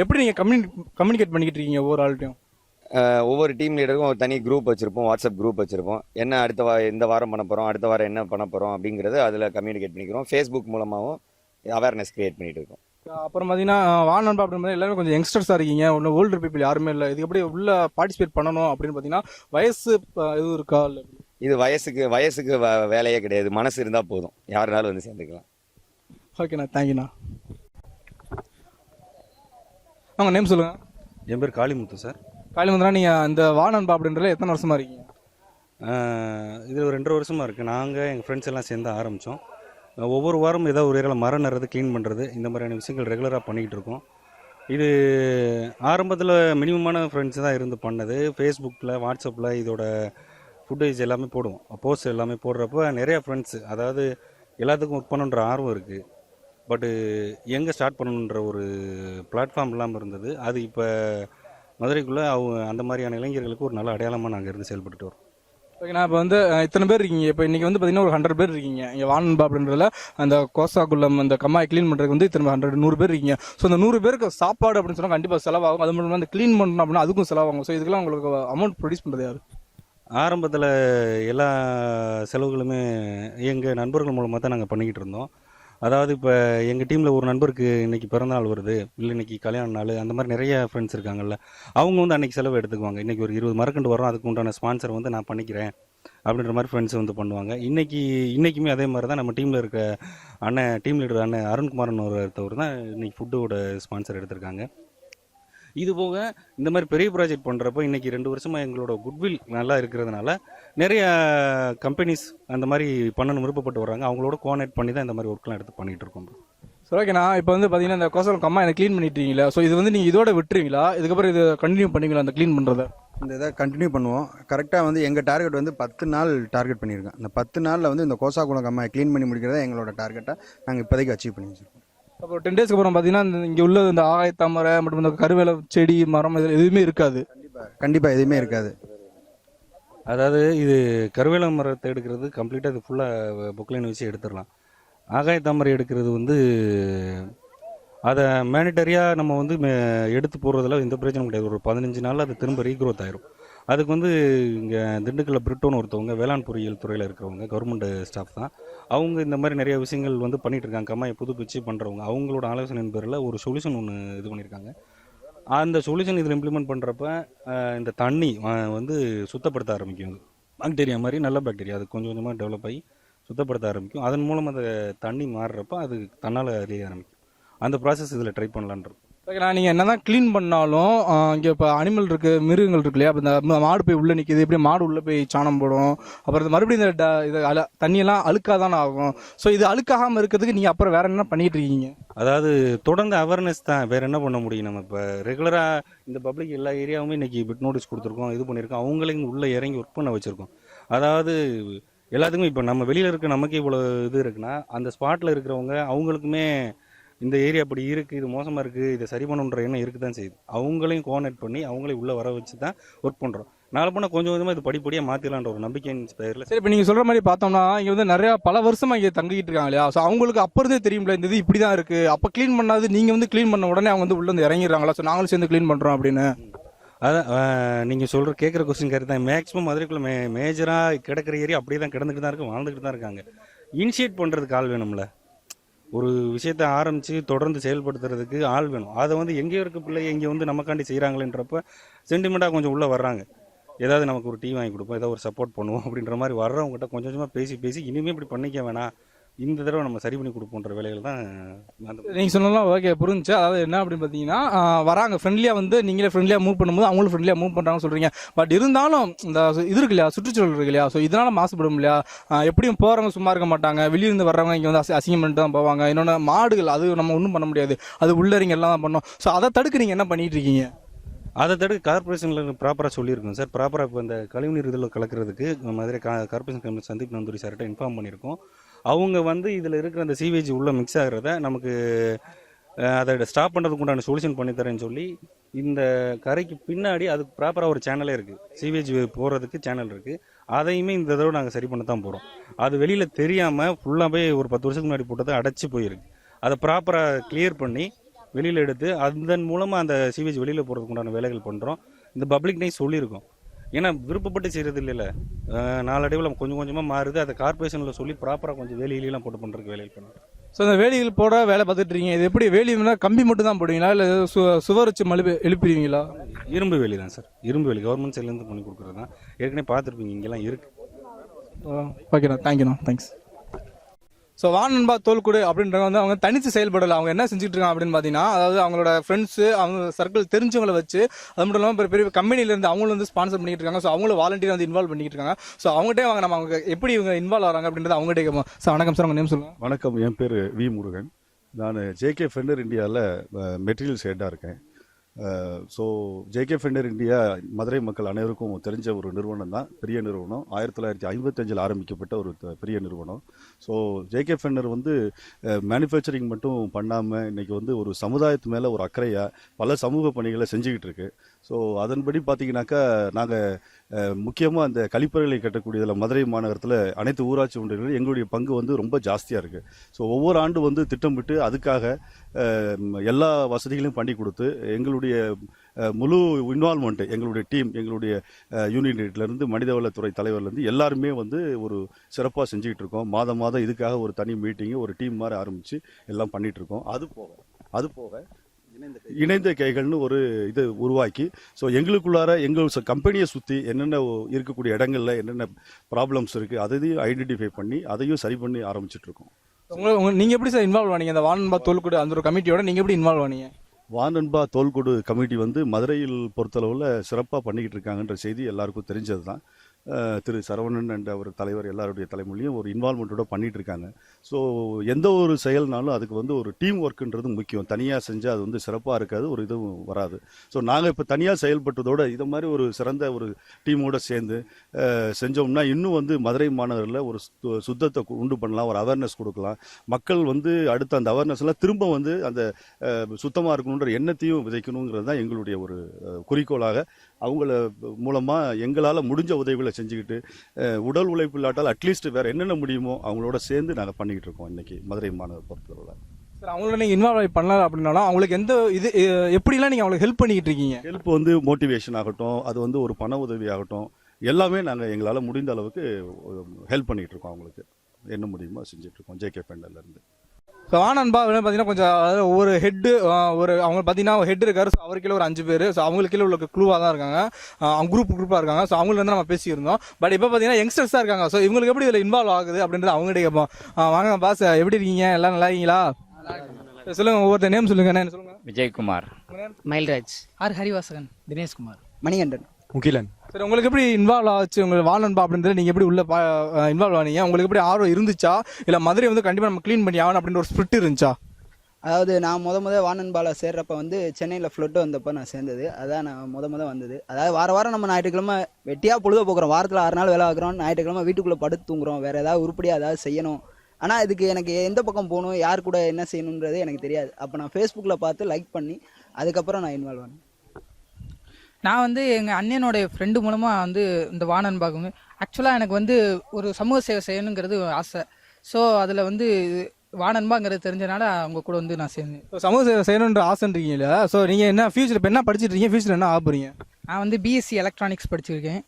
எப்படி நீங்கள் கம்யூனி கம்யூனிகேட் பண்ணிக்கிட்டு இருக்கீங்க ஒவ்வொரு ஆள்கிட்டையும்? ஒவ்வொரு டீம் லீடருக்கும் ஒரு தனி குரூப் வச்சுருப்போம் வாட்ஸ்அப் குரூப் வச்சுருப்போம். என்ன அடுத்த வா இந்த வாரம் பண்ண போகிறோம் அடுத்த வாரம் என்ன பண்ண போகிறோம் அப்படிங்கிறது அதில் கம்யூனிகேட் பண்ணிக்கிறோம். ஃபேஸ்புக் மூலமாகவும் அவேர்னஸ் க்ரியேட் பண்ணிட்டு இருக்கோம். அப்புறம் பார்த்தீங்கன்னா வானன்பா அப்படின்னு எல்லாமே கொஞ்சம் யங்ஸ்டர்ஸாக இருக்கீங்க. ஒன்றும் ஓல்டர் பீப்புள் யாருமே இல்லை. இது எப்படி உள்ள பார்ட்டிசிபேட் பண்ணணும் அப்படின்னு பார்த்தீங்கன்னா வயசு இது இருக்கா இல்லை? இது வயசுக்கு வயசுக்கு வ- வேலையே கிடையாது. மனசு இருந்தால் போதும். யாருனாலும் வந்து சேர்ந்துக்கலாம். ஓகேண்ணா தேங்க்யூண்ணா அவங்க நேம் சொல்லுங்கள் என் பேர் காளிமுத்து சார். காளிமந்திரா நீங்கள் இந்த வானன்பா அப்படின்றதுல எத்தனை வருஷமாக இருக்கீங்க? இது ஒரு ரெண்டரை வருஷமாக இருக்குது நாங்கள் எங்கள் ஃப்ரெண்ட்ஸ் எல்லாம் சேர்ந்து ஆரம்பித்தோம் ஒவ்வொரு வாரம் ஏதோ ஒரு ஏரியாவில் மரம் நடுறது க்ளீன் பண்ணுறது இந்த மாதிரியான விஷயங்கள் ரெகுலராக பண்ணிக்கிட்டு இருக்கோம். இது ஆரம்பத்தில் மினிமமான ஃப்ரெண்ட்ஸ் தான் இருந்து பண்ணது. ஃபேஸ்புக்கில் வாட்ஸ்அப்பில் இதோட ஃபுட்டேஜ் எல்லாமே போடுவோம். போஸ்ட் எல்லாமே போடுறப்ப நிறைய ஃப்ரெண்ட்ஸ் அதாவது எல்லாத்துக்கும் ஒர்க் பண்ணுன்ற ஆர்வம் இருக்குது பட்டு எங்கே ஸ்டார்ட் பண்ணணுன்ற ஒரு பிளாட்ஃபார்ம் இல்லாமல் இருந்தது. அது இப்போ மதுரைக்குள்ளே அவங்க அந்த மாதிரியான இளைஞர்களுக்கு ஒரு நல்ல அடையாளமாக நாங்கள் இருந்து செயல்பட்டுட்டு வரோம். ஓகேண்ணா இப்போ வந்து இத்தனை பேர் இருக்கீங்க. இப்போ இன்னைக்கு வந்து பார்த்தீங்கன்னா ஒரு ஹண்ட்ரட் பேர் இருக்கீங்க. இங்கே வானன்பா அப்படின்றதுல அந்த கோசாகுளம் அந்த கம்மாய் க்ளீன் பண்ணுறதுக்கு வந்து இத்தனை ஹண்ட்ரட் நூறு பேர் இருக்கீங்க. ஸோ அந்த நூறு பேருக்கு சாப்பாடு அப்படின்னு சொன்னால் கண்டிப்பாக செலவாகும். அது மட்டும் அந்த க்ளீன் பண்ணணும் அப்படின்னா அதுக்கும் செலவாகும். ஸோ இதுக்கெல்லாம் உங்களுக்கு அமௌண்ட் ப்ரொடியூஸ் பண்ணுறது யார்? ஆரம்பத்தில் எல்லா செலவுகளுமே எங்கள் நண்பர்கள் மூலமாக தான் நாங்கள் பண்ணிக்கிட்டு இருந்தோம். அதாவது இப்போ எங்கள் டீமில் ஒரு நண்பருக்கு இன்னைக்கு பிறந்தநாள் வருது. இல்லை இன்னைக்கு கல்யாண நாள். அந்த மாதிரி நிறைய ஃப்ரெண்ட்ஸ் இருக்காங்கல்ல. அவங்க வந்து அன்றைக்கி செலவு எடுத்துக்குவாங்க. இன்றைக்கி ஒரு இருபது மரக்கண்டு வரும் அதுக்கு உண்டான ஸ்பான்சர் வந்து நான் பண்ணிக்கிறேன். அப்படின்ற மாதிரி ஃப்ரெண்ட்ஸ் வந்து பண்ணுவாங்க. இன்றைக்கி இன்றைக்குமே அதே மாதிரி தான் நம்ம டீமில் இருக்க அண்ணன் டீம் லீடர் அண்ணன் அருண்குமார்னு ஒருத்தவர் தான் இன்றைக்கி ஃபுட்டோட ஸ்பான்சர் எடுத்திருக்காங்க. இது போக இந்த மாதிரி பெரிய ப்ராஜெக்ட் பண்ணுறப்ப இன்னைக்கு ரெண்டு வருஷமாக எங்களோட குட்வில் நல்லா இருக்கிறதுனால நிறைய கம்பெனிஸ் அந்த மாதிரி பண்ணணும் விருப்பப்பட்டு வர்றாங்க. அவங்களோட கோஆர்டினேட் பண்ணி தான் இந்த மாதிரி ஒர்க்லாம் எடுத்து பண்ணிட்டு இருக்கோம். சரி ஓகேண்ணா இப்போ வந்து பார்த்தீங்கன்னா இந்த கோசாகுளம் கம்மாய் எனக்கு க்ளீன் பண்ணிட்டீங்களா? ஸோ இது வந்து நீங்கள் இதோட விட்டுருவீங்களா? இதுக்கப்புறம் இது கண்டினியூ பண்ணுவீங்களா அந்த க்ளீன் பண்ணுறதை இந்த இதை கண்டினியூ பண்ணுவோம். கரெக்டாக வந்து எங்கள் டார்கெட் வந்து பத்து நாள் டார்கெட் பண்ணியிருக்கோம். இந்த பத்து நாளில் வந்து இந்த கோசாகுளம் கம்மாயை க்ளீன் பண்ணி முடிக்கிறதா எங்களோட டார்கெட்டை நாங்கள் இப்போதைக்கு அச்சீவ் பண்ணி வச்சிருக்கோம் அப்போ டென் டேஸ்க்கு அப்புறம் பார்த்தீங்கன்னா இந்த இங்கே உள்ள இந்த ஆகாயத்தாமரை மற்றும் இந்த கருவேல செடி மரம் இது எதுவுமே இருக்காது. கண்டிப்பாக எதுவுமே இருக்காது. அதாவது இது கருவேல மரத்தை எடுக்கிறது கம்ப்ளீட்டாக இது ஃபுல்லாக புக்லைன் வச்சு எடுத்துடலாம். ஆகாய தாமரை எடுக்கிறது வந்து அதை மேனிட்டரியாக நம்ம வந்து மே- எடுத்து போடுறதுல எந்த பிரச்சனையும் கிடையாது. ஒரு பதினஞ்சு நாளில் அது திரும்ப ரீக்ரோத் ஆயிரும். அதுக்கு வந்து இங்கே திண்டுக்கல்ல பிரிட்டோன்னு ஒருத்தவங்க வேளாண் பொறியியல் துறையில் இருக்கிறவங்க கவர்மெண்ட் ஸ்டாஃப் தான். அவங்க இந்த மாதிரி நிறைய விஷயங்கள் வந்து பண்ணிகிட்ருக்காங்க இருக்காங்க. கம்மாயை புதுப்பிச்சு பண்ணுறவங்க அவங்களோட ஆலோசனையின் பேரில் ஒரு சொல்யூஷன் ஒன்று இது பண்ணியிருக்காங்க அந்த சொல்யூஷன் இதில் இம்ப்ளிமெண்ட் பண்ணுறப்ப இந்த தண்ணி வந்து சுத்தப்படுத்த ஆரம்பிக்கும். பாக்டீரியா மாதிரி நல்ல பாக்டீரியா அது கொஞ்சம் கொஞ்சமாக டெவலப் ஆகி சுத்தப்படுத்த ஆரம்பிக்கும். அதன் மூலம் அந்த தண்ணி மாறுறப்ப அது தன்னால் அறிய ஆரம்பிக்கும். அந்த ப்ராசஸ் இதில் ட்ரை பண்ணலான்ற ஓகேண்ணா நீங்கள் என்ன தான் க்ளீன் பண்ணாலும் இங்கே இப்போ அனிமல் இருக்குது மிருகங்கள் இருக்கு இல்லையா? அப்போ இந்த மாடு போய் உள்ளே நிற்கிது எப்படி மாடு உள்ளே போய் சாணம் போடும். அப்புறம் இது மறுபடியும் இந்த ட- இது அல தண்ணியெல்லாம் அழுக்காக தானே ஆகும். ஸோ இது அழுக்காகாமல் இருக்கிறதுக்கு நீங்கள் அப்புறம் வேறு என்ன பண்ணிகிட்டு இருக்கீங்க? அதாவது தொடர்ந்து அவேர்னஸ் தான். வேறு என்ன பண்ண முடியும்? நம்ம இப்போ ரெகுலராக இந்த பப்ளிக் எல்லா ஏரியாவுமே இன்றைக்கி பிட் நோட்டீஸ் கொடுத்துருக்கோம் இது பண்ணியிருக்கோம் அவங்களையும் உள்ளே இறங்கி ஒர்க் பண்ண வச்சுருக்கோம். அதாவது எல்லாத்துக்குமே இப்போ நம்ம வெளியில் இருக்க நமக்கு இவ்வளோ இது இருக்குன்னா அந்த ஸ்பாட்டில் இருக்கிறவங்க அவங்களுக்குமே இந்த ஏரியா அப்படி இருக்குது இது மோசமாக இருக்குது இதை சரி பண்ணணுன்ற எண்ணம் இருக்குது தான் செய்யுது. அவங்களையும் கோஆர்டினேட் பண்ணி அவங்களையும் உள்ளே வர வச்சு தான் ஒர்க் பண்ணுறோம் நாளை போனால் கொஞ்சம் கொஞ்சமாக இது படிப்படியாக மாற்றிடலான்ற ஒரு நம்பிக்கையின் பேரில் சரி இப்போ நீங்கள் சொல்கிற மாதிரி பார்த்தோம்னா இங்கே வந்து நிறையா பல வருஷமாக இங்கே தங்கிட்டு இருக்காங்க இல்லையா? ஸோ அவங்களுக்கு அப்போ இருந்தே தெரியும்ல இந்த இது இப்படி தான் இருக்குது அப்போ க்ளீன் பண்ணாது நீங்கள் வந்து க்ளீன் பண்ண உடனே அவங்க வந்து உள்ளே வந்து இறங்கிடுறாங்களா? ஸோ நாங்களும் சேர்ந்து க்ளீன் பண்ணுறோம் அப்படின்னு. அதான் நீங்கள் சொல்கிற கேட்குற கொஸ்டின் கரெக்ட் தான் மேக்ஸிமம் மதுரைக்குள்ள மே மேஜராக கிடக்கிற ஏரியா அப்படியே தான் கிடந்துட்டு தான் இருக்கு வாழ்ந்துக்கிட்டு தான் இருக்காங்க. இனிஷியேட் பண்ணுறதுக்கு ஆள் வேணும்ல. ஒரு விஷயத்தை ஆரம்பித்து தொடர்ந்து செயல்படுத்துறதுக்கு ஆள் வேணும். அதை வந்து எங்கேயோ இருக்க பிள்ளை இங்கே வந்து நமக்காண்டி செய்கிறாங்களேன்றப்ப சென்டிமெண்ட்டாக கொஞ்சம் உள்ளே வர்றாங்க. ஏதாவது நமக்கு ஒரு டீ வாங்கி கொடுப்போம் ஏதாவது ஒரு சப்போர்ட் பண்ணுவோம் அப்படின்ற மாதிரி வர்றவங்ககிட்ட கொஞ்சம் கொஞ்சமாக பேசி பேசி இனிமேல் இப்படி பண்ணிக்க வேணாம். இந்த தடவை நம்ம சரி பண்ணி கொடுப்போன்ற வேலைகள் தான் நீங்கள் சொன்னலாம் ஓகே புரிஞ்சுச்சு? அதாவது என்ன அப்படின்னு பார்த்தீங்கன்னா வராங்க ஃப்ரெண்ட்லியாக வந்து நீங்களே ஃப்ரெண்ட்லியாக மூவ் பண்ணும்போது அவங்களும் ஃப்ரெண்ட்லியாக மூவ் பண்ணுறாங்கன்னு சொல்கிறீங்க பட் இருந்தாலும் இந்த இது இருக்கு இல்லையா? சுற்றுச்சூழல் இருக்கு இல்லையா? ஸோ இதனால் மாசுபடும் இல்லையா? எப்படியும் போகிறவங்க சும்மா இருக்க மாட்டாங்க. வெளியிருந்து வர்றவங்க இங்கே வந்து அசி அசிங்கம் பண்ணிட்டு தான் போவாங்க. இன்னொன்று மாடுகள் அது நம்ம ஒன்றும் பண்ண முடியாது. அது உள்ளரிங்க எல்லாம் தான் பண்ணோம். ஸோ அதை தடுக்க நீங்கள் என்ன பண்ணிட்டு இருக்கீங்க? அதை தடுக்க கார்பரேஷனில் ப்ராப்பராக சொல்லியிருக்கோம் சார். ப்ராப்பராக இப்போ இந்த கழிவுநீர் இதில் கலக்கிறதுக்கு மதுரை கா கார்பரேஷன் கமிஷன் சந்தீப் நந்தூரி சார்கிட்ட இன்ஃபார்ம் பண்ணியிருக்கோம். அவங்க வந்து இதில் இருக்கிற அந்த சீவேஜ் உள்ளே மிக்ஸ் ஆகிறத நமக்கு அதை ஸ்டாப் பண்ணுறதுக்கு உண்டான சொல்யூஷன் பண்ணித்தரேன்னு சொல்லி இந்த கரைக்கு பின்னாடி அதுக்கு ப்ராப்பராக ஒரு சேனலே இருக்குது சீவேஜ் போகிறதுக்கு சேனல் இருக்குது அதையுமே இந்த தடவை நாங்கள் சரி பண்ண தான் போகிறோம் அது வெளியில் தெரியாமல் ஃபுல்லாகவே ஒரு பத்து வருஷத்துக்கு முன்னாடி போட்டதை அடைச்சி போயிருக்கு. அதை ப்ராப்பராக கிளியர் பண்ணி வெளியில் எடுத்து அதன் மூலமாக அந்த சீவேஜ் வெளியில் போகிறதுக்கு உண்டான வேலைகள் பண்ணுறோம் இந்த பப்ளிக் சொல்லியிருக்கோம். ஏன்னா விருப்பப்பட்டு செய்கிறது இல்லைல்ல. நாளடைவில் கொஞ்சம் கொஞ்சமாக மாறுது. அதை கார்பரேஷனில் சொல்லி ப்ராப்பராக கொஞ்சம் வேலையிலாம் போட்டு பண்ணுறதுக்கு வேலைகள் பண்ணுறோம் ஸோ இந்த வேலிகள் போட வேலை பார்த்துட்டு இருக்கீங்க. இது எப்படி வேலி இருந்தா கம்பி மட்டும் தான் போடுவீங்களா? இல்லை சு சுவர் வச்சு மழுப்பி எழுப்பிடுவீங்களா? இரும்பு வேலி தான் சார். இரும்பு வேலி. கவர்மெண்ட் சைட்லேருந்து பண்ணி கொடுக்குறது தான். ஏற்கனவே பார்த்துருப்பீங்க இங்கெல்லாம் இருக்குது ஓகேண்ணா தேங்க்யூண்ணா தேங்க்ஸ் ஸோ வானன்பா தோல்குடு அப்படின்றவங்க வந்து அவங்க தனித்து செயல்படலை. அவங்க என்ன செஞ்சுட்டு இருக்காங்க அப்படின்னு பார்த்தீங்கன்னா அதாவது அவங்களோட ஃப்ரெண்ட்ஸு அவங்க சர்க்கிள் தெரிஞ்சவங்களை வச்சு அது மட்டும் இல்லாமல் பெரிய பெரிய கம்பெனிலேருந்து அவங்களும் வந்து ஸ்பான்சர் பண்ணிட்டு இருக்காங்க. ஸோ அவங்களும் வாலண்டியர் வந்து இன்வால்வ் பண்ணிட்டு இருக்காங்க. ஸோ அவங்ககிட்ட வாங்க நம்ம அவங்க எப்படி இவங்க இன்வால்வ் ஆகிறாங்க அப்படின்றத அவங்ககிட்ட கேட்போம் சார் வணக்கம் சார் உங்கள் நேம் சொல்லுங்கள் வணக்கம். என் பேர் வி முருகன். நான் ஜேகே ஃபெண்டர் இந்தியாவில் மெட்டீரியல்ஸ் ஹெட்டாக இருக்கேன். So JK fender India Madurai மக்கள் அனைவருக்கும் தெரிஞ்ச ஒரு நிறுவனம் தான். பெரிய நிறுவனம். ஆயிரத்தி தொள்ளாயிரத்தி ஐம்பத்தஞ்சில் ஆரம்பிக்கப்பட்ட ஒரு பெரிய நிறுவனம். ஸோ ஜேகே ஃபென்னர் வந்து மேனுஃபேக்சரிங் மட்டும் பண்ணாமல் இன்றைக்கி வந்து ஒரு சமுதாயத்து மேலே ஒரு அக்கறையாக பல சமூக பணிகளை செஞ்சுக்கிட்டு இருக்கு. ஸோ அதன்படி பார்த்தீங்கன்னாக்கா நாங்கள் முக்கியமாக அந்த கழிப்பறைகளை கட்டக்கூடியதில் மதுரை மாநகரத்தில் அனைத்து ஊராட்சி ஒன்றியங்களும் எங்களுடைய பங்கு வந்து ரொம்ப ஜாஸ்தியாக இருக்குது ஸோ ஒவ்வொரு ஆண்டு வந்து திட்டமிட்டு அதுக்காக எல்லா வசதிகளையும் பண்ணி கொடுத்து எங்களுடைய முழு இன்வால்மெண்ட் எங்களுடைய டீம் எங்களுடைய யூனிட்லேருந்து மனிதவளத்துறை தலைவர்லேருந்து எல்லாருமே வந்து ஒரு சிறப்பாக செஞ்சுக்கிட்டு இருக்கோம். மாதம் மாதம் இதுக்காக ஒரு தனி மீட்டிங்கு ஒரு டீம் மாதிரி ஆரம்பித்து எல்லாம் பண்ணிகிட்டு இருக்கோம். அது போக அது போக இணைந்த கைகள்னு ஒரு இது உருவாக்கி ஸோ எங்களுக்குள்ளார எங்கள் கம்பெனியை சுற்றி என்னென்ன இருக்கக்கூடிய இடங்களில் என்னென்ன ப்ராப்ளம்ஸ் இருக்குது அதையும் ஐடென்டிஃபை பண்ணி அதையும் சரி பண்ணி ஆரம்பிச்சிட்டு உங்களுக்கு நீங்கள் எப்படி சார் இன்வால்வ் ஆனீங்க? அந்த வான்பா தொழுக்கூட அந்த ஒரு கமிட்டியோட நீங்கள் எப்படி இன்வால்வ் ஆனீங்க? வானன்பா தோல்கொடு கமிட்டி வந்து மதுரையில் பொறுத்தளவில் சிறப்பாக பண்ணிக்கிட்டு இருக்காங்கன்ற செய்தி எல்லாருக்கும் தெரிஞ்சது தான் திரு சரவணன் அண்ட் ஒரு தலைவர் எல்லாருடைய தலைமொழியும் ஒரு இன்வால்மெண்ட்டோட பண்ணிகிட்டு இருக்காங்க ஸோ எந்த ஒரு செயல்னாலும் அதுக்கு வந்து ஒரு டீம் ஒர்க்குன்றது முக்கியம். தனியாக செஞ்சால் அது வந்து சிறப்பாக இருக்காது ஒரு இதுவும் வராது. ஸோ நாங்கள் இப்போ தனியாக செயல்பட்டதோட இதை மாதிரி ஒரு சிறந்த ஒரு டீமோடு சேர்ந்து செஞ்சோம்னா இன்னும் வந்து மதுரை மாநகரில் ஒரு சுத்தத்தை உண்டு பண்ணலாம் ஒரு அவேர்னஸ் கொடுக்கலாம். மக்கள் வந்து அடுத்த அந்த அவேர்னஸ்லாம் திரும்ப வந்து அந்த சுத்தமாக இருக்கணுன்ற எண்ணத்தையும் விதைக்கணுங்கிறது தான் எங்களுடைய ஒரு குறிக்கோளாக அவங்கள மூலமாக எங்களால் முடிஞ்ச உதவிகளை செஞ்சுக்கிட்டு உடல் உழைப்பு இல்லாட்டால் அட்லீஸ்ட் வேறு என்னென்ன முடியுமோ அவங்களோட சேர்ந்து நாங்கள் பண்ணிக்கிட்டு இருக்கோம் இன்னைக்கு மதுரை மாநகர் பொறுத்தவரை. சார் அவங்களோட நீங்கள் இன்வால்வ் பண்ணல அப்படின்னாலும் அவங்களுக்கு எந்த இது எப்படிலாம் நீங்கள் அவங்களுக்கு ஹெல்ப் பண்ணிக்கிட்டு இருக்கீங்க? ஹெல்ப் வந்து மோட்டிவேஷன் ஆகட்டும் அது வந்து ஒரு பண உதவி ஆகட்டும் எல்லாமே நாங்கள் எங்களால் முடிந்த அளவுக்கு ஹெல்ப் பண்ணிகிட்டு இருக்கோம் அவங்களுக்கு. என்ன முடியுமோ செஞ்சுட்டு இருக்கோம். ஜேகே இருந்து. ஸோ ஆனன்பா பார்த்தீங்கன்னா கொஞ்சம் ஒவ்வொரு ஹெட்டு ஒரு அவங்க பார்த்தீங்கன்னா ஹெட் இருக்காரு ஸோ அவர் கீழே ஒரு அஞ்சு பேர் ஸோ அவங்களுக்கு கீழே உள்ள குழுவாக தான் இருக்காங்க. அவங்க குரூப் குரூப்பாக இருக்காங்க. ஸோ அவங்கள வந்து நம்ம பேசியிருந்தோம். பட் இப்போ பார்த்தீங்கன்னா யங்ஸ்டர்ஸாக இருக்காங்க. ஸோ இவங்களுக்கு எப்படி இதில் இன்வால்வ் ஆகுது அப்படின்றது அவங்ககிட்ட கேட்போம். வாங்க பாஸ் எப்படி இருக்கீங்க? எல்லாம் நல்லா இருக்கீங்களா? சொல்லுங்க ஒவ்வொருத்தர் நேம் சொல்லுங்க என்ன சொல்லுங்க? விஜயகுமார். மயில்ராஜ். ஆர் ஹரிவாசகன் தினேஷ்குமார். மணிகண்டன். முகிலன். சரி உங்களுக்கு எப்படி இன்வால்வ் ஆச்சு? உங்களுக்கு வானன்பா அப்படின்றது நீங்கள் எப்படி உள்ள இன்வால்வ் ஆனீங்க? உங்களுக்கு எப்படி ஆர்வம் இருந்துச்சா? இல்லை மதுரை வந்து கண்டிப்பாக நம்ம க்ளீன் பண்ணி ஆகணும் அப்படின்ற ஒரு ஸ்பிரிட் இருந்துச்சா? அதாவது நான் முத முத வானன்பால சேர்றப்ப வந்து சென்னையில் ஃப்ளட்டு வந்தப்போ நான் சேர்ந்தது. அதான் நான் முத முத வந்தது. அதாவது வார வாரம் நம்ம ஞாயிற்றுக்கிழமை வெட்டியாக பொழுத போக்குறோம். வாரத்தில் ஆறு நாள் வேலை ஆக்குறோம் ஞாயிற்றுக்கிழமை வீட்டுக்குள்ளே படுத்து தூங்குறோம். வேறு ஏதாவது உருப்படியாக ஏதாவது செய்யணும். ஆனால் இதுக்கு எனக்கு எந்த பக்கம் போகணும்? யார் கூட என்ன செய்யணுன்றது எனக்கு தெரியாது. அப்போ நான் ஃபேஸ்புக்கில் பார்த்து லைக் பண்ணி அதுக்கப்புறம் நான் இன்வால்வ் ஆனேன். நான் வந்து எங்கள் அண்ணனோட ஃப்ரெண்டு மூலமாக வந்து இந்த வானன் பார்க்கும் ஆக்சுவலாக எனக்கு வந்து ஒரு சமூக சேவை செய்யணுங்கிறது ஆசை. ஸோ அதில் வந்து வானன்பாங்கிறது தெரிஞ்சனால அவங்க கூட வந்து நான் சேர்ந்தேன். ஸோ சமூக சேவை செய்யணுன்ற ஆசைன்றீங்கல்ல ஸோ நீங்கள் என்ன ஃபியூச்சர் இப்போ என்ன படிச்சிட்டு இருக்கீங்க? ஃபியூச்சர் என்ன ஆக போறீங்க? நான் வந்து பிஎஸ்சி எலக்ட்ரானிக்ஸ் படிச்சிருக்கேன்.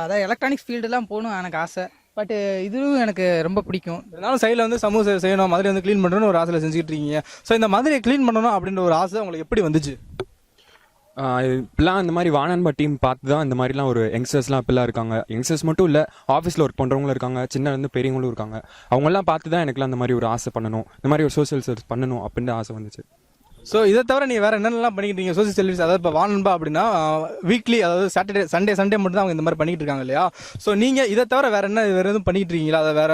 அதான் எலக்ட்ரானிக்ஸ் ஃபீல்டுலாம் போகணும் எனக்கு ஆசை. பட்டு இதுவும் எனக்கு ரொம்ப பிடிக்கும். இருந்தாலும் சைடில் வந்து சமூக சேவை செய்யணும் மதுரை வந்து க்ளீன் பண்ணணும்னு ஒரு ஆசையில் செஞ்சுட்டு இருக்கீங்க. ஸோ இந்த மதுரையை க்ளீன் பண்ணணும் அப்படின்ற ஒரு ஆசை உங்களுக்கு எப்படி வந்துச்சு? இப்பெல்லாம் இந்த மாதிரி வானன்பா டீம் பார்த்து தான் இந்த மாதிரிலாம் ஒரு யங்ஸ்டர்ஸ்லாம் இப்பெல்லாம் இருக்காங்க. யங்ஸ்டர்ஸ் மட்டும் இல்லை ஆஃபீஸில் ஒர்க் பண்ணுறவங்களும் இருக்காங்க. சின்ன இருந்து பெரியவங்களும் இருக்காங்க. அவங்கெல்லாம் பார்த்து தான் எனக்குலாம் இந்த மாதிரி ஒரு ஆசை பண்ணணும். இந்த மாதிரி ஒரு சோஷியல் சர்வீஸ் பண்ணணும் அப்படின்னு ஆசை வந்துச்சு. ஸோ இதை தவிர நீங்கள் வேற என்னென்னலாம் பண்ணிக்கிட்டு இருக்கீங்க சோசியல் சர்வீஸ் அதாவது இப்போ வானன்பா அப்படின்னா வீக்லி அதாவது சாட்டர்டே சண்டே சண்டே மட்டும் தான் அவங்க இந்த மாதிரி பண்ணிக்கிட்டு இருக்காங்க இல்லையா? ஸோ நீங்கள் இதை தவிர வேற என்ன வேற எதுவும் பண்ணிக்கிட்டு இருக்கீங்களா அதை வேற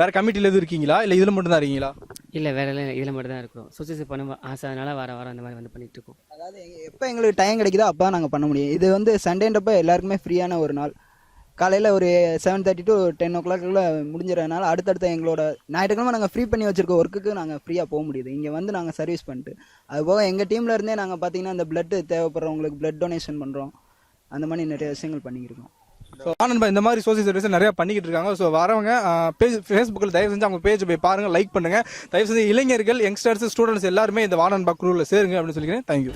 வேற கமிட்டியில் எதுவும் இருக்கீங்களா? இல்லை இதில் மட்டும் தான் இருக்கீங்களா? இல்லை வேற எல்லாம் இதில் மட்டும் தான் இருக்கிறோம் சொசைட்டி பண்ண ஆசை. அதனால வார வாரம் அந்த மாதிரி வந்து பண்ணிட்டு இருக்கோம். அதாவது எப்போ எங்களுக்கு டைம் கிடைக்குதோ அப்போ தான் நாங்கள் பண்ண முடியும். இது வந்து சண்டேன்றப்ப எல்லாருக்குமே ஃப்ரீயான ஒரு நாள். காலையில் ஒரு செவன் தேர்ட்டி டு டென் ஓ கிளாக்குள்ள முடிஞ்சிடறதுனால அடுத்தடுத்த எங்களோட ஞாயிற்றுக்கிழமை நாங்கள் ஃப்ரீ பண்ணி வச்சுருக்க ஒர்க்குக்கு நாங்கள் ஃப்ரீயாக போக முடியுது. இங்கே வந்து நாங்கள் சர்வீஸ் பண்ணிட்டு அது போக எங்கள் டீமில் இருந்தே நாங்கள் பார்த்தீங்கன்னா இந்த பிளட் தேவைப்படுறவங்களுக்கு பிளட் டொனேஷன் பண்ணுறோம் அந்த மாதிரி நிறைய விஷயங்கள் பண்ணியிருக்கோம் ஸோ ஆனந்த் இந்த மாதிரி சோசியல் சர்வீஸ் நிறைய பண்ணிக்கிட்டு இருக்காங்க. ஸோ வரவங்க பேஜ் ஃபேஸ்புக்கில் தயவு செஞ்சு அவங்க பேஜ் போய் பாருங்க லைக் பண்ணுங்க. தயவு செஞ்சு இளைஞர்கள் யங்ஸ்டர்ஸ் ஸ்டூடெண்ட்ஸ் எல்லாருமே இந்த வானன்பா குரூவில் சேருங்க அப்படின்னு சொல்லிக்கிறேன். தேங்க்யூ